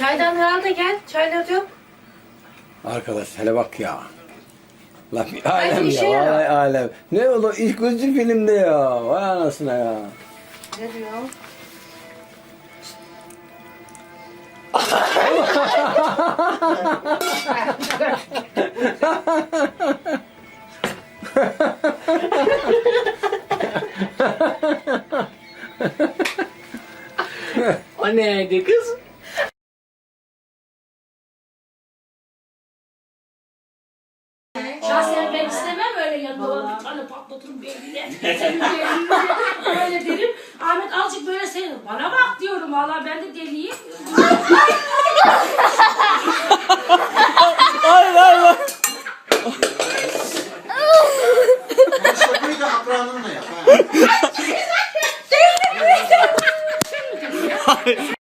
Çaydan herhalde gel. Çaylar yok. Arkadaş hele bak ya. La bir alem ya. şey. Vay alem. Ne oldu? İlk gözcü filmde ya. Vay anasına ya. Ne diyor? O neydi kız? Ben istemem öyle yanında bir tane patlatırım beynine. Senin beynine öyle derim. Ahmet azıcık böyle seyredin. Bana bak diyorum valla ben de deliyim. Şakayı da akranınla yap. ha.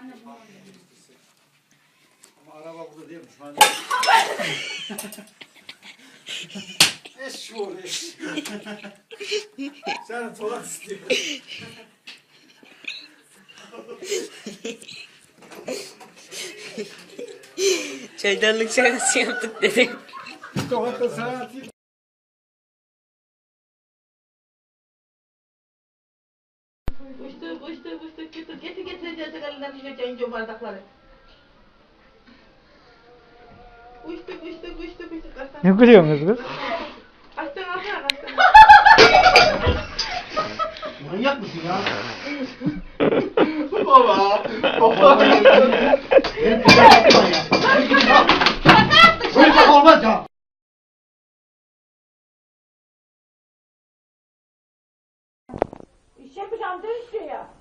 Anne bunu Ama araba burada değilmiş. Eş şu ol eş. Sen tuvalet istiyorsun. Çaydanlık şakası yaptık dedim. Tuvalette sana atayım. Uçtu, uçtu, uçtu, uçtu. Getir, getir, elinden düşeceğin o bardakları. Uçtu, uçtu, uçtu, uçtu. Kaçtan. Ne gülüyorsunuz kız? Açtın, açtın, açtın. Manyak mısın ya? Baba. Benim bir şey yapma ya. Böyle şey olmaz ya. yapacağım dön şuraya. Dur ya.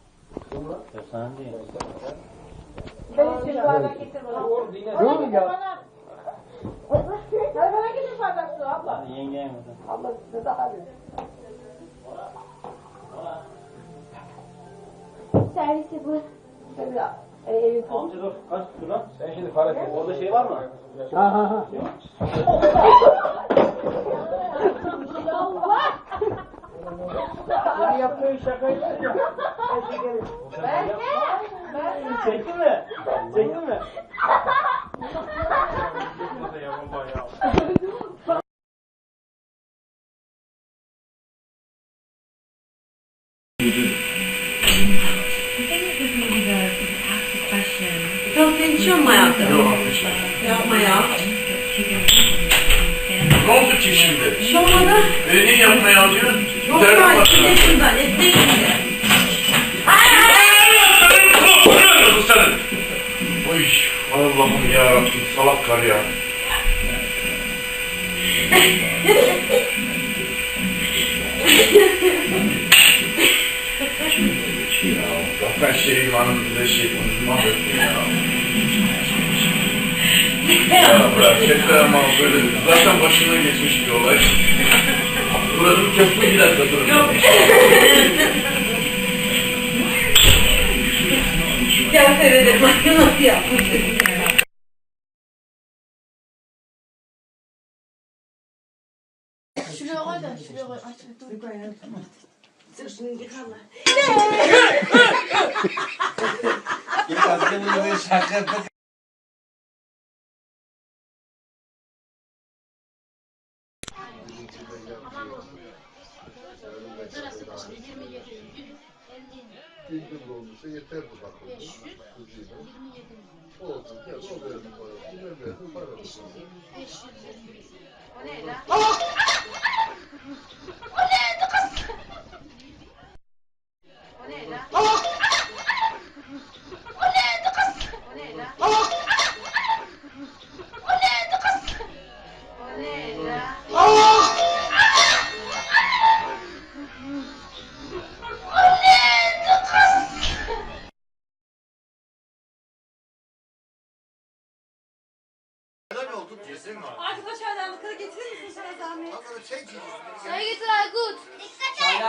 Hadi bana gidin bardak su abla. Servisi bu. Amca dur. Kaç dur lan? Sen şimdi para et. Orada şey var mı? Ha ha ha. Senin yaptığın şakayı Çektin mi? Çektin mi? Yapma ya. Ne oldu ki şimdi? Şey olmadı. E, niye yapmaya alıyor? Yok ya var. içinde şundan. Etle şimdi. Kar ya. bak ben şey hanım bize şey mahvettim ya. Ya bırak yeter ama böyle zaten başından geçmiş bir olay. Buranın köprü bir dakika durun. Yok. Ya seyrederim. Nasıl yapmış? Gün dolmuşsa yeter bu bakım. Olsun. Gel o verin parasını. Çay getir Aykut.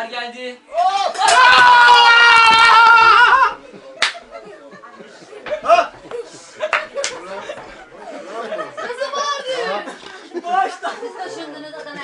Haber geldi. Kızım vardı. Baştan. Siz taşındınız Adana'ya.